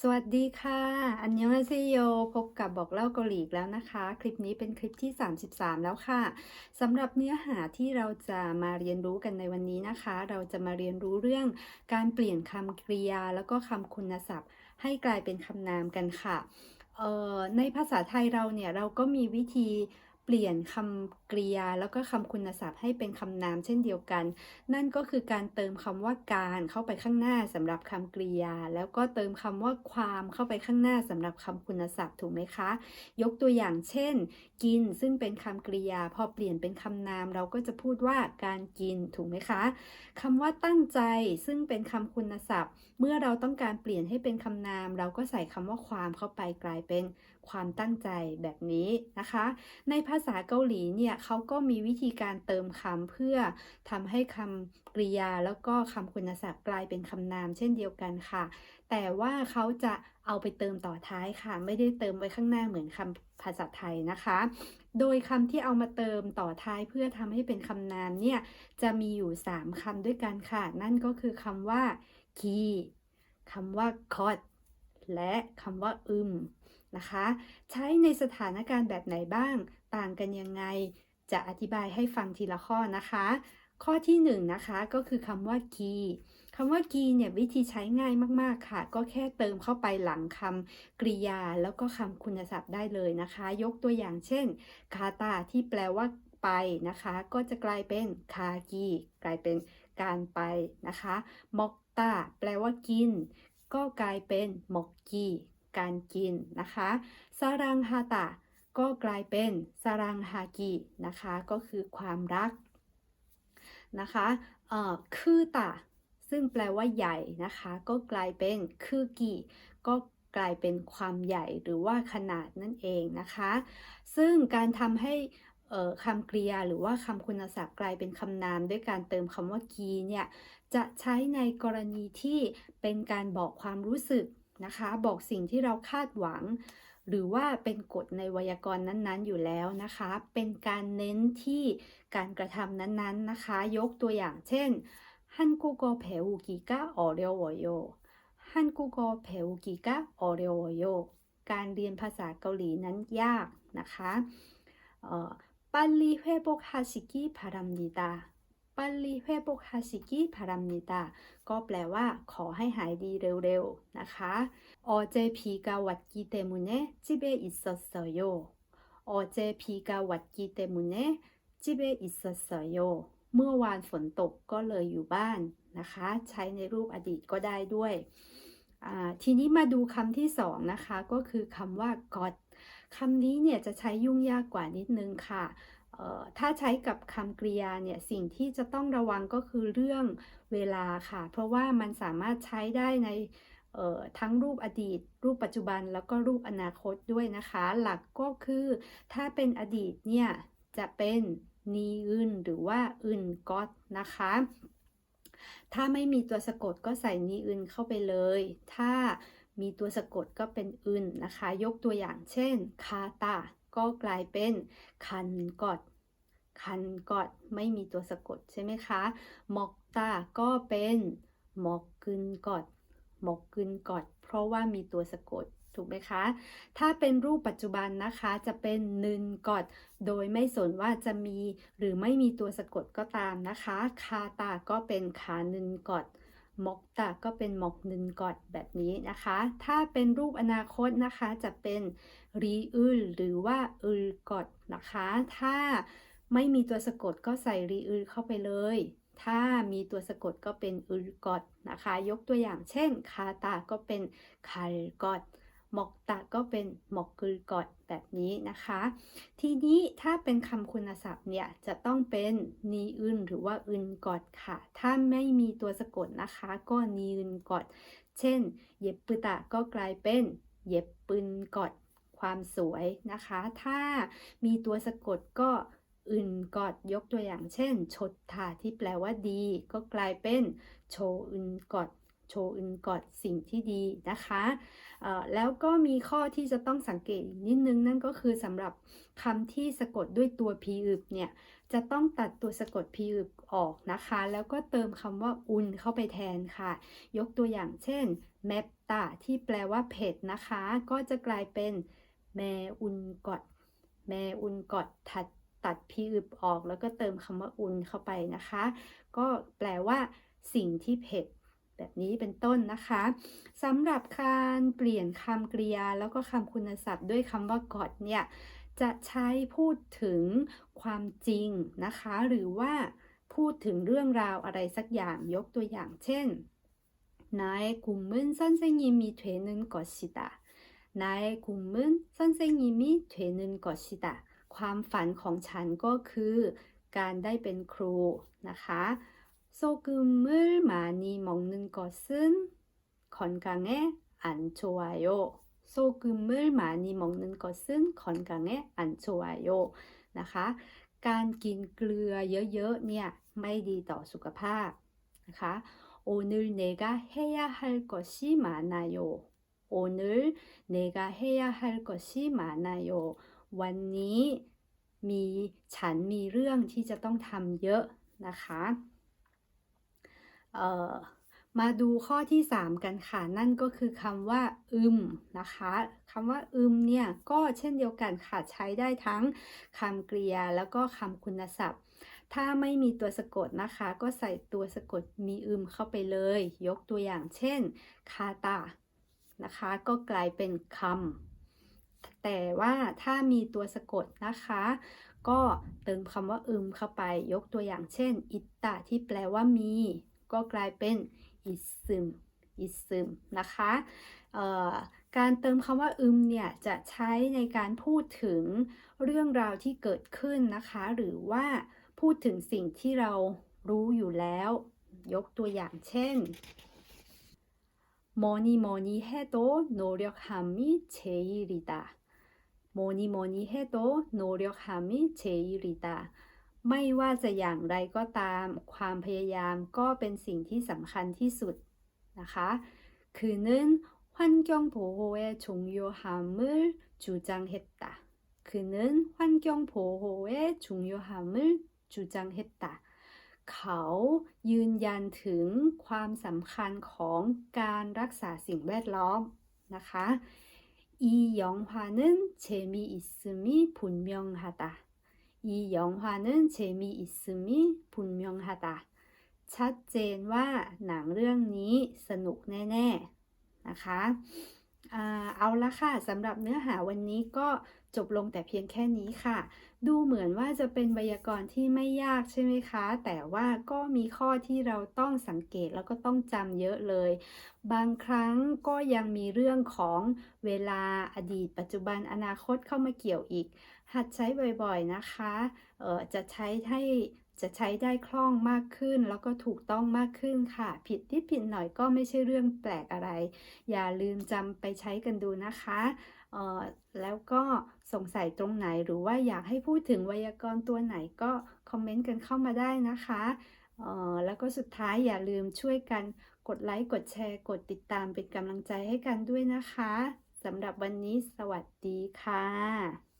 สวัสดีค่ะ อันยองอาเซโย พบกับบอกเล่าเกาหลีแล้วนะคะ คลิปนี้เป็นคลิปที่ 33 แล้วค่ะสำหรับเนื้อหาที่เราจะมาเรียนรู้กันในวันนี้นะคะ เราจะมาเรียนรู้เรื่องการเปลี่ยนคำกริยา แล้วก็คำคุณศัพท์ ให้กลายเป็นคำนามกันค่ะในภาษาไทยเราเนี่ยเราก็มีวิธีเปลี่ยนคำ กริยา แล้วก็คำคุณศัพท์ให้เป็นคำนามเช่นเดียวกัน นั่นก็คือการเติมคำว่าการเข้าไปข้างหน้าสำหรับคำกริยา แล้วก็เติมคำว่าความเข้าไปข้างหน้าสำหรับคำคุณศัพท์ถูกไหมคะ ยกตัวอย่างเช่น กินซึ่งเป็นคำกริยา พอเปลี่ยนเป็นคำนาม เราก็จะพูดว่าการกินถูกไหมคะคำว่าตั้งใจซึ่งเป็นคำคุณศัพท์ เมื่อเราต้องการเปลี่ยนให้เป็นคำนาม เราก็ใส่คำว่าความเข้าไปกลายเป็นความตั้งใจแบบนี้นะคะ ในภาษาเกาหลีเนี่ยเขาก็มีวิธีการเติมคำเพื่อทำให้คำกริยา แล้วก็คำคุณศัพท์กลายเป็นคำนาม เช่นเดียวกันค่ะ แต่ว่าเขาจะเอาไปเติมต่อท้ายค่ะ ไม่ได้เติมไว้ข้างหน้าเหมือนคำภาษาไทยนะคะ โดยคำที่เอามาเติมต่อท้ายเพื่อทำให้เป็นคำนามเนี่ยจะมีอยู่ 3คำด้วยกันค่ะ นั่นก็คือคำว่าคีคำว่าคอดและคำว่าอึมนะคะ ใช้ในสถานการณ์แบบไหนบ้าง ต่างกันยังไง จะอธิบายให้ฟังทีละข้อนะคะ ข้อที่1นงนะคะก็คือคำว่าคีคำว่าคีเนี่ยวิธีใช้ง่ายมากๆค่ะ ก็แค่เติมเข้าไปหลังคำกริยา แล้วก็คำคุณศัพท์ได้เลยนะคะ ยกตัวอย่างเช่น คาตาที่แปลว่าไปนะคะ ก็จะกลายเป็นคากีกลายเป็นการไปนะคะมอกตาแปลว่ากิน ก็กลายเป็นมอกกีการกินนะคะซารังฮาตะ ก็กลายเป็นซารังฮากินะคะ ก็คือความรักนะคะเอ่อคือตะซึ่งแปลว่าใหญ่นะคะ ก็กลายเป็นคือกิก็กลายเป็นความใหญ่หรือว่าขนาดนั่นเองนะคะ ซึ่งการทำให้คำกริยาหรือว่าคำคุณศัพท์กลายเป็นคำนามด้วยการเติมคำว่ากีเนี่ยจะใช้ในกรณีที่เป็นการบอกความรู้สึกนะคะ บอกสิ่งที่เราคาดหวัง หรือว่าเป็นกฎในไวยากรณ์นั้นๆอยู่แล้วนะคะ เป็นการเน้นที่การกระทำนั้นๆนะคะ ยกตัวอย่างเช่นฮันกูโกเพอุกิกะออเรียวโยฮันกูโกเพอุกิกะออเรียวโยการเรียนภาษาเกาหลีนั้นยากนะคะ빨리회복하시기바랍니다 ปัลลีเวโบคาซิกิพารามิตาก็แปลว่า ขอให้หายดีเร็วๆ นะคะออเจพีกาวัดกีเตมุเนจิเบอิสสโยออเจพีกาวัดกีเตมุเนจิเบอิสสโยเมื่อวานฝนตกก็เลยอยู่บ้านนะคะ ใช้ในรูปอดีตก็ได้ด้วยทีนี้มาดูคำที่สองนะคะ ก็คือคำว่ากอดคำนี้เนี่ยจะใช้ยุ่งยากกว่านิดนึงค่ะ ถ้าใช้กับคำกริยาเนี่ยสิ่งที่จะต้องระวังก็คือเรื่องเวลาค่ะ เพราะว่ามันสามารถใช้ได้ในทั้งรูปอดีต รูปปัจจุบันแล้วก็รูปอนาคตด้วยนะคะ หลักก็คือถ้าเป็นอดีตเนี่ยจะเป็นนีอึนหรือว่าอึนก็ตนะคะ ถ้าไม่มีตัวสะกดก็ใส่นีอึนเข้าไปเลย ถ้ามีตัวสะกดก็เป็นอึนนะคะ ยกตัวอย่างเช่นคาตา ก็กลายเป็นคันกอดคันกอดไม่มีตัวสะกดใช่ไหมคะมอกตาก็เป็นมอกกึนกอดมอกกึนกอดเพราะว่ามีตัวสะกดถูกไหมคะ ถ้าเป็นรูปปัจจุบันนะคะ จะเป็นนึนกอด โดยไม่สนว่าจะมีหรือไม่มีตัวสะกดก็ตามนะคะ คาตาก็เป็นขานึนกอด มกตะก็เป็นมกนึนกอดแบบนี้นะคะ ถ้าเป็นรูปอนาคตนะคะจะเป็นรีอึลหรือว่าอึลกอดนะคะ ถ้าไม่มีตัวสะกดก็ใส่รีอึลเข้าไปเลย ถ้ามีตัวสะกดก็เป็นอึลกอดนะคะ ยกตัวอย่างเช่น คาตาก็เป็นคาลกอด หมกตะก็เป็นหมกกึลกอดแบบนี้นะคะ ทีนี้ถ้าเป็นคำคุณศัพท์เนี่ยจะต้องเป็นนีอึนหรือว่าอึนกอดค่ะ ถ้าไม่มีตัวสะกดนะคะ ก็นีอึนกอด เช่น เย็บปุตะก็กลายเป็น เย็บปืนกอดความสวยนะคะ ถ้ามีตัวสะกดก็อึนกอดยกตัวอย่างเช่น ชดทาที่แปลว่าดี ก็กลายเป็นโชอึนกอดโชอึนกอดสิ่งที่ดีนะคะ แล้วก็มีข้อที่จะต้องสังเกตนิดนึงนั่นก็คือสำหรับคำที่สะกดด้วยตัวพีอึบเนี่ยจะต้องตัดตัวสะกดพีอึบออกนะคะ แล้วก็เติมคำว่าอุนเข้าไปแทนค่ะ ยกตัวอย่างเช่นแมปตาที่แปลว่าเผ็ดนะคะ ก็จะกลายเป็นแมอุนกอดแมอุนกอดตัดตัดพีอึบออก แล้วก็เติมคำว่าอุนเข้าไปนะคะ ก็แปลว่าสิ่งที่เผ็ด แบบนี้เป็นต้นนะคะสำหรับการเปลี่ยนคำกริยาแล้วก็คำคุณศัพท์ด้วยคำว่ากอดเนี่ย จะใช้พูดถึงความจริงนะคะ หรือว่าพูดถึงเรื่องราวอะไรสักอย่างยกตัวอย่างเช่น 나의 꿈은 선생님이 되는 것이다. 나의 꿈은 선생님이 되는 것이다. ความฝันของฉันก็คือการได้เป็นครูนะคะ 소금을 많이 먹는 것은 건강에 안 좋아요. 소금을 많이 먹는 것은 건강에 안 좋아요 นะคะ การกินเกลือเยอะๆ เนี่ย ไม่ดีต่อสุขภาพนะคะ 오늘 내가 해야 할 것이 많아요. 오늘 내가 해야 할 것이 많아요. วันนี้มีฉันมีเรื่องที่จะต้องทำเยอะนะคะเอ่อ มาดูข้อที่ 3 กันค่ะ นั่นก็คือคำว่า อึมนะคะคำว่า อึมเนี่ย ก็เช่นเดียวกันค่ะ ใช้ได้ทั้งคำกริยาแล้วก็คำคุณศัพท์ ถ้าไม่มีตัวสะกดนะคะ ก็ใส่ตัวสะกดมีอึมเข้าไปเลย ยกตัวอย่างเช่น คาตานะคะ ก็กลายเป็นคำ แต่ว่าถ้ามีตัวสะกดนะคะ ก็เติมคำว่าอึมเข้าไป ยกตัวอย่างเช่น อิตตาที่แปลว่ามี ก็กลายเป็นอิซึมอิซึมนะคะการเติมคำว่าอึมเนี่ยจะใช้ในการพูดถึงเรื่องราวที่เกิดขึ้นนะคะ หรือว่าพูดถึงสิ่งที่เรารู้อยู่แล้ว ยกตัวอย่างเช่น뭐니뭐니해도노력함이제일이다뭐니뭐니해도노력함이제일이다 ไม่ว่าจะอย่างไรก็ตาม ความพยายามก็เป็นสิ่งที่สำคัญที่สุดนะคะ그는환경보호의중요함을주장했다그는환경보호의중요함을주장했다เขายืนยันถึงความสำคัญของการรักษาสิ่งแวดล้อมนะคะ이영화는재미있음이분명하다 이 영화는 재미있음이 분명하다. ชัดเจนว่าหนังเรื่องนี้สนุกแน่ๆนะคะ เอาละค่ะสำหรับเนื้อหาวันนี้ก็จบลงแต่เพียงแค่นี้ค่ะ ดูเหมือนว่าจะเป็นไวยากรณ์ที่ไม่ยากใช่ไหมคะ แต่ว่าก็มีข้อที่เราต้องสังเกตแล้วก็ต้องจำเยอะเลย บางครั้งก็ยังมีเรื่องของเวลาอดีต ปัจจุบันอนาคตเข้ามาเกี่ยวอีก หัดใช้บ่อยๆนะคะ เออจะใช้ให้ จะใช้ได้คล่องมากขึ้น แล้วก็ถูกต้องมากขึ้นค่ะ ผิดที่ผิดหน่อยก็ไม่ใช่เรื่องแปลกอะไร อย่าลืมจำไปใช้กันดูนะคะออแล้วก็สงสัยตรงไหนหรือว่าอยากให้พูดถึงไวยากรณ์ตัวไหนก็คอมเมนต์กันเข้ามาได้นะคะออแล้วก็สุดท้ายอย่าลืมช่วยกันกดไลค์ กดแชร์ กดติดตามเป็นกำลังใจให้กันด้วยนะคะสำหรับวันนี้สวัสดีค่ะ